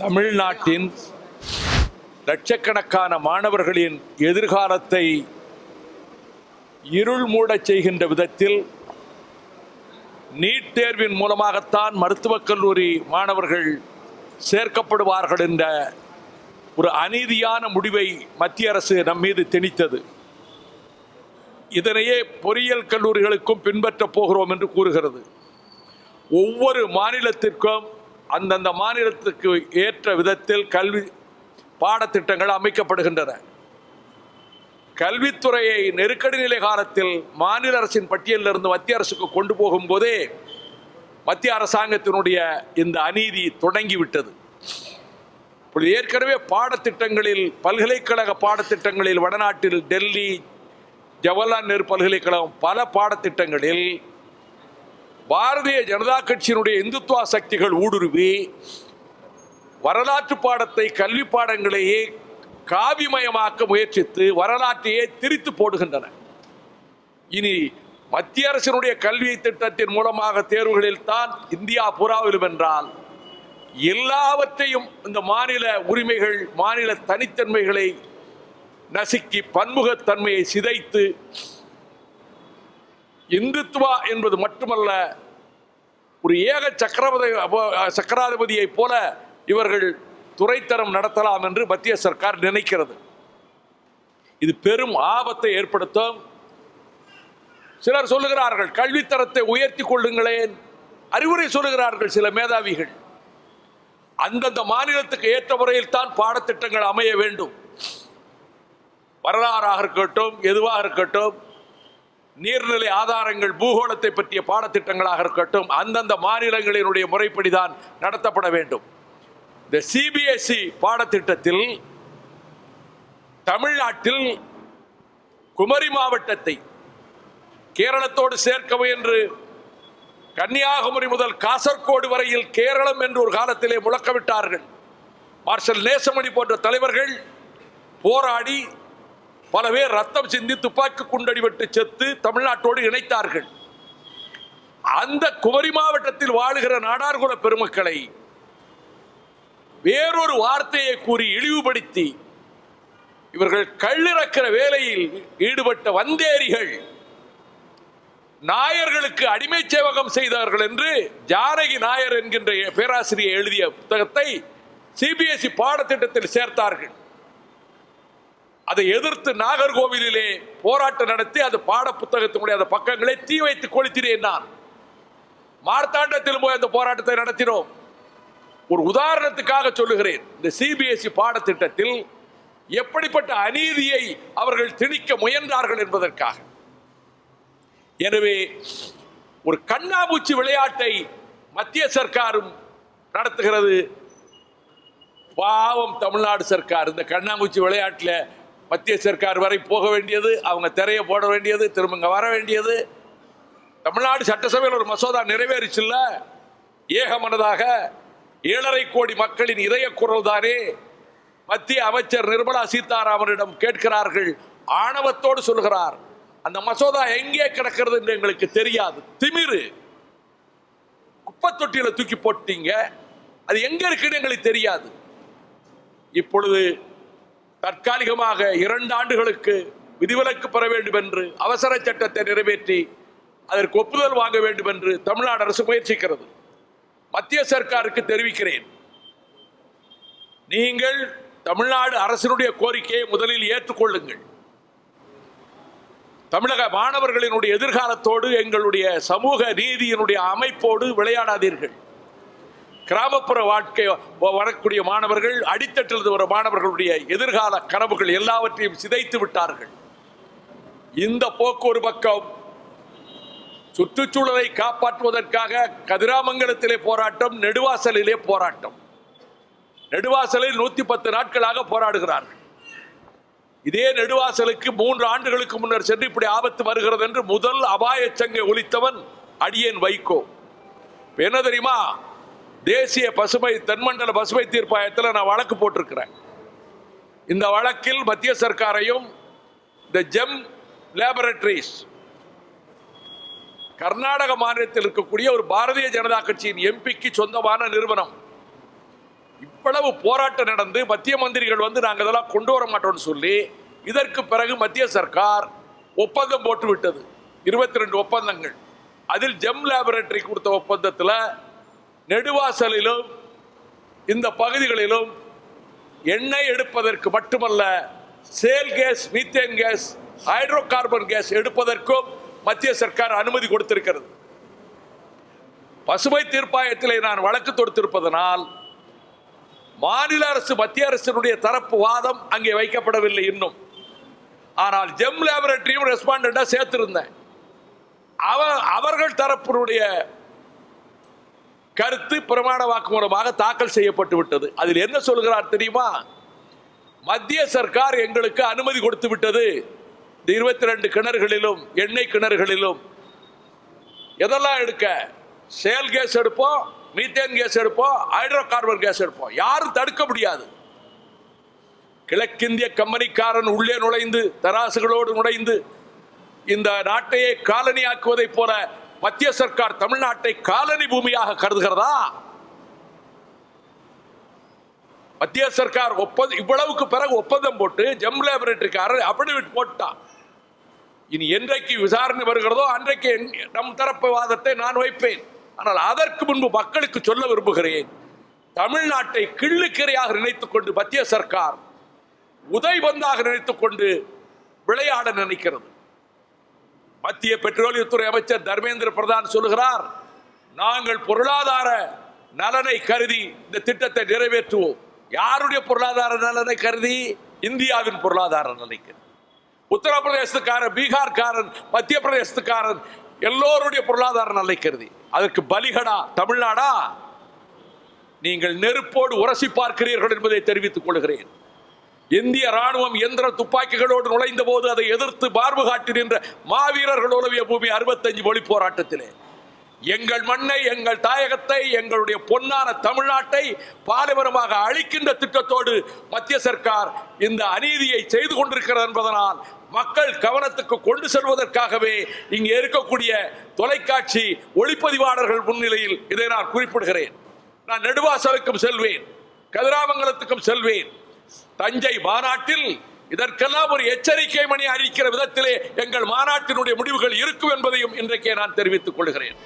தமிழ்நாட்டின் லட்சக்கணக்கான மாணவர்களின் எதிர்காலத்தை இருள் மூடச் செய்கின்ற விதத்தில் நீட் தேர்வின் மூலமாகத்தான் மருத்துவக் கல்லூரி மாணவர்கள் சேர்க்கப்படுவார்கள் என்ற ஒரு அநீதியான முடிவை மத்திய அரசு நம் மீது திணித்தது. இதனையே பொறியியல் கல்லூரிகளுக்கும் பின்பற்றப் போகிறோம் என்று கூறுகிறது. ஒவ்வொரு மாநிலத்திற்கும் அந்தந்த மாநிலத்துக்கு ஏற்ற விதத்தில் கல்வி பாடத்திட்டங்கள் அமைக்கப்படுகின்றன. கல்வித்துறையை நெருக்கடி நிலை காலத்தில் மாநில அரசின் பட்டியலிலிருந்து மத்திய அரசுக்கு கொண்டு போகும்போதே மத்திய அரசாங்கத்தினுடைய இந்த அநீதி தொடங்கிவிட்டது. இப்பொழுது ஏற்கனவே பாடத்திட்டங்களில் பல்கலைக்கழக பாடத்திட்டங்களில் வடநாட்டில் டெல்லி ஜவஹர்லால் நேரு பல்கலைக்கழகம் பல பாடத்திட்டங்களில் பாரதிய ஜனதா கட்சியினுடைய இந்துத்துவ சக்திகள் ஊடுருவி வரலாற்று பாடத்தை கல்வி பாடங்களையே காவிமயமாக்க முயற்சித்து வரலாற்றையே திரித்து போடுகின்றன. இனி மத்திய அரசினுடைய கல்வி திட்டத்தின் மூலமாக தேர்வுகளில் தான் இந்தியா புறாவிலும் என்றால் எல்லாவற்றையும் இந்த மாநில உரிமைகள் மாநில தனித்தன்மைகளை நசுக்கி பன்முகத்தன்மையை சிதைத்து இந்துத்துவா என்பது மட்டுமல்ல ஒரு ஏக சக்கரவதி சக்கராதிபதியைப் போல இவர்கள் துறைத்தரம் நடத்தலாம் என்று மத்திய சர்க்கார் நினைக்கிறது. இது பெரும் ஆபத்தை ஏற்படுத்தும். சிலர் சொல்லுகிறார்கள் கல்வித்தரத்தை உயர்த்தி கொள்ளுங்களேன். அறிவுரை சொல்லுகிறார்கள் சில மேதாவிகள். அந்தந்த மாநிலத்துக்கு ஏற்ற முறையில் தான் பாடத்திட்டங்கள் அமைய வேண்டும். வரலாறாக இருக்கட்டும் எதுவாக இருக்கட்டும் நீர்நிலை ஆதாரங்கள் பூகோளத்தை பற்றிய பாடத்திட்டங்களாக இருக்கட்டும் அந்தந்த மாநிலங்களினுடைய முறைப்படிதான் நடத்தப்பட வேண்டும். இந்த சிபிஎஸ்இ பாடத்திட்டத்தில் தமிழ்நாட்டில் குமரி மாவட்டத்தை கேரளத்தோடு சேர்க்க முயன்று கன்னியாகுமரி முதல் காசர்கோடு வரையில் கேரளம் என்று ஒரு காலத்திலே முழக்கமிட்டார்கள். மார்ஷல் நேசமணி போன்ற தலைவர்கள் போராடி பல பேர் ரத்தம் சிந்தி துப்பாக்கி குண்டடிபட்டு செத்து தமிழ்நாட்டோடு இணைத்தார்கள். அந்த குமரி மாவட்டத்தில் வாழுகிற நாடார்குல பெருமக்களை வேறொரு வார்த்தையை கூறி இழிவுபடுத்தி இவர்கள் கள்ளிறக்கிற வேலையில் ஈடுபட்ட வந்தேரிகள் நாயர்களுக்கு அடிமை சேவகம் செய்தார்கள் என்று ஜானகி நாயர் என்கின்ற பேராசிரியர் எழுதிய புத்தகத்தை சிபிஎஸ்இ பாடத்திட்டத்தில் சேர்த்தார்கள். அதை எதிர்த்து நாகர்கோவிலிலே போராட்டம் நடத்தி அது பாட புத்தகத்தினுடைய அந்த பக்கங்களை தீ வைத்து கொளுத்தினேன் நான். மார்த்தாண்டத்தில் போய் அந்த போராட்டத்தை நடத்தினோம். ஒரு உதாரணத்துக்காக சொல்லுகிறேன். இந்த சிபிஎஸ்இ பாடத்திட்டத்தில் எப்படிப்பட்ட அநீதியை அவர்கள் திணிக்க முயன்றார்கள் என்பதற்காக. எனவே ஒரு கண்ணாமூச்சி விளையாட்டை மத்திய சர்க்காரும் நடத்துகிறது. பாவம் தமிழ்நாடு சர்க்கார் இந்த கண்ணாமூச்சி விளையாட்டில் மத்திய சர்க்கார் வரை போக வேண்டியது அவங்க திரையை போட வேண்டியது திரும்ப இங்கே வர வேண்டியது. தமிழ்நாடு சட்டசபையில் ஒரு மசோதா நிறைவேறிச்சுல்ல? ஏகமனதாக ஏழரை கோடி மக்களின் இதய குரல் தானே? மத்திய அமைச்சர் நிர்மலா சீதாராமனிடம் கேட்கிறார்கள் ஆணவத்தோடு சொல்கிறார் அந்த மசோதா எங்கே கிடக்கிறது என்று எங்களுக்கு தெரியாது. திமிரு. குப்பை தொட்டியில தூக்கி போட்டீங்க அது எங்க இருக்குன்னு எங்களுக்கு தெரியாது. இப்பொழுது தற்காலிகமாக இரண்டு ஆண்டுகளுக்கு விதிவிலக்கு பெற வேண்டும் என்று அவசர சட்டத்தை நிறைவேற்றி அதற்கு ஒப்புதல் வாங்க வேண்டும் என்று தமிழ்நாடு அரசு முயற்சிக்கிறது. மத்திய சர்க்காருக்கு தெரிவிக்கிறேன். நீங்கள் தமிழ்நாடு அரசினுடைய கோரிக்கையை முதலில் ஏற்றுக்கொள்ளுங்கள். தமிழக மாணவர்களினுடைய எதிர்காலத்தோடு எங்களுடைய சமூக நீதியினுடைய அமைப்போடு விளையாடாதீர்கள். கிராமப்புற வாழ்க்கை வரக்கூடிய மாணவர்கள் அடித்தட்டில் வர மாணவர்களுடைய எதிர்கால கனவுகள் எல்லாவற்றையும் சிதைத்து விட்டார்கள். இந்த போக்கு ஒரு பக்கம் சுற்றுச்சூழலை காப்பாற்றுவதற்காக கதிராமங்கலத்திலே போராட்டம் நெடுவாசலிலே போராட்டம். நெடுவாசலில் நூத்தி பத்து நாட்களாக போராடுகிறார்கள். இதே நெடுவாசலுக்கு மூன்று ஆண்டுகளுக்கு முன்னர் சென்று இப்படி ஆபத்து வருகிறது என்று முதல் அபாய சங்கை ஒழித்தவன் அடியேன் வைகோ. என்ன தெரியுமா? தேசிய பசுமை தென்மண்டல பசுமை தீர்ப்பாயத்தில் நான் வழக்கு போட்டிருக்கிறேன். இந்த வழக்கில் மத்திய சர்க்காரையும் இந்த ஜெம் லேபரட்டரிஸ் கர்நாடக மாநிலத்தில் இருக்கக்கூடிய ஒரு பாரதிய ஜனதா கட்சியின் எம்பிக்கு சொந்தமான நிறுவனம். இவ்வளவு போராட்டம் நடந்து மத்திய மந்திரிகள் வந்து நாங்கள் இதெல்லாம் கொண்டு வர மாட்டோம்னு சொல்லி இதற்கு பிறகு மத்திய சர்க்கார் ஒப்பந்தம் போட்டு விட்டது இருபத்தி ரெண்டு ஒப்பந்தங்கள். அதில் ஜெம் லேபரேட்டரி கொடுத்த ஒப்பந்தத்தில் நெடுவாசலிலும் இந்த பகுதிகளிலும் எண்ணெய் எடுப்பதற்கு மட்டுமல்ல shale gas methane gas hydrocarbon gas எடுப்பதற்கும் மத்திய சர்க்கார் அனுமதி கொடுத்திருக்கிறது. பசுமை தீர்ப்பாயத்திலே நான் வழக்கு தொடுத்திருப்பதனால் மாநில அரசு மத்திய அரசினுடைய தரப்பு வாதம் அங்கே வைக்கப்படவில்லை இன்னும். ஆனால் ஜெம் லேபரேட்டரியும் ரெஸ்பாண்டா சேர்த்திருந்தேன். அவ அவர்கள் தரப்பினுடைய கருத்து பிரமாண வாக்குமூலமாக தாக்கல் செய்யப்பட்டு விட்டது. அதில் என்ன சொல்கிறார் தெரியுமா? மத்திய சர்க்கார் எங்களுக்கு அனுமதி கொடுத்து விட்டது. இந்த இருபத்தி ரெண்டு கிணறுகளிலும் எண்ணெய் கிணறுகளிலும். எதெல்லாம் எடுக்க? செயல் கேஸ் எடுப்போம் மீத்தேன் கேஸ் எடுப்போம் ஹைட்ரோ கார்பன் கேஸ் எடுப்போம். யாரும் தடுக்க முடியாது. கிழக்கிந்திய கம்பெனிக்காரன் உள்ளே நுழைந்து தராசுகளோடு நுழைந்து இந்த நாட்டையே காலனியாக்குவதைப் போல மத்திய சர்க்கார் தமிழ்நாட்டை காலனி பூமியாக கருதுகிறதா? மத்திய சர்க்கார் ஒப்பந்தம் இவ்வளவுக்கு பிறகு ஒப்பந்தம் போட்டு ஜெம் லேபரேட்டரிக்காரர் அபிடவிட் போட்டான். இனி என்றைக்கு விசாரணை வருகிறதோ அன்றைக்கு நம் தரப்பு வாதத்தை நான் வைப்பேன். ஆனால் அதற்கு முன்பு மக்களுக்கு சொல்ல விரும்புகிறேன். தமிழ்நாட்டை கிள்ளுக்கிரையாக நினைத்துக் கொண்டு மத்திய சர்க்கார் உதைபந்தாக நினைத்துக் கொண்டு விளையாட நினைக்கிறது. மத்திய பெட்ரோலியத்துறை அமைச்சர் தர்மேந்திர பிரதான் சொல்லுகிறார் நாங்கள் பொருளாதார நலனை கருதி இந்த திட்டத்தை நிறைவேற்றுவோம். யாருடைய பொருளாதார நலனை கருதி? இந்தியாவின் பொருளாதார நலனை கருதி. உத்தரப்பிரதேசத்துக்காரன் பீகார்காரன் மத்திய பிரதேசத்துக்காரன் எல்லோருடைய பொருளாதார நலனை கருதி. அதற்கு பலிகடா தமிழ்நாடா? நீங்கள் நெருப்போடு உரசி பார்க்கிறீர்கள் என்பதை தெரிவித்துக் கொள்கிறேன். இந்திய ராணுவம் எந்திர துப்பாக்கிகளோடு நுழைந்த போது அதை எதிர்த்து பார்வு காட்டி நின்ற மாவீரர்கள் உலவிய பூமி அறுபத்தஞ்சு மொழி போராட்டத்திலே. எங்கள் மண்ணை எங்கள் தாயகத்தை எங்களுடைய பொன்னான தமிழ்நாட்டை பாலைவனமாக அழிக்கின்ற திட்டத்தோடு மத்திய சர்க்கார் இந்த அநீதியை செய்து கொண்டிருக்கிறது என்பதனால் மக்கள் கவனத்துக்கு கொண்டு செல்வதற்காகவே இங்கே இருக்கக்கூடிய தொலைக்காட்சி ஒளிப்பதிவாளர்கள் முன்னிலையில் இதை நான் குறிப்பிடுகிறேன். நான் நெடுவாசலுக்கும் செல்வேன். கதிராமங்கலத்துக்கும் செல்வேன். தஞ்சை மாநாட்டில் இதற்கெல்லாம் ஒரு எச்சரிக்கை மணி அளிக்கிற விதத்திலே எங்கள் மாநாட்டினுடைய முடிவுகள் இருக்கும் என்பதையும் இன்றைக்கே நான் தெரிவித்துக் கொள்கிறேன்.